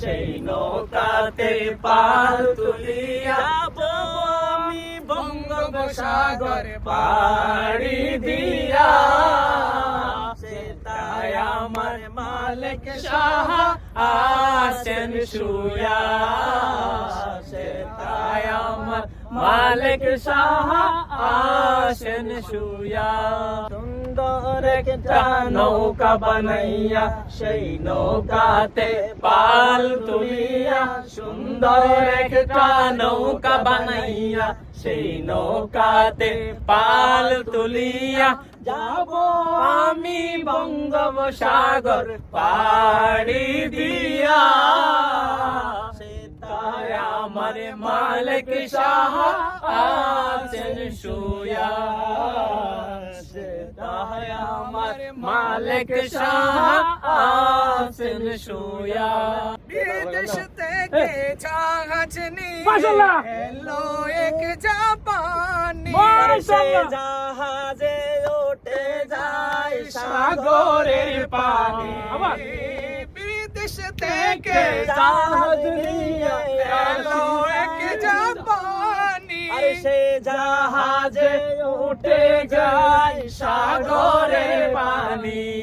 সেই নৌকাতে পাল তুলিয়া আমি বঙ্গোপসাগর পাড়ি দিয়া। সেটাই আমার মালিক শাহ আসেন শুয়া। সেটাই আমার মালিক শাহ আসেন শুয়া। সুন্দর একটা নৌকা বানাইয়া, সেই নৌকাতে পাল তুলিয়া, সুন্দর নৌকা বানাইয়া, সেই নৌকাতে পাল তুলিয়া যাব আমি বঙ্গোপসাগর পাড়ি দিয়া। সেটাই আমার মালিক শাহ আছেন সেটাই আমার মালিক শাহ শুয়া বিদেশ থেকে জাহাজ। এলো এক জাপানি। জাহাজে ওঠে যায় সাগরের পানি। বিদেশ থেকে জাহাজ সে জাহাজে উঠে যায় সাগরে পানি।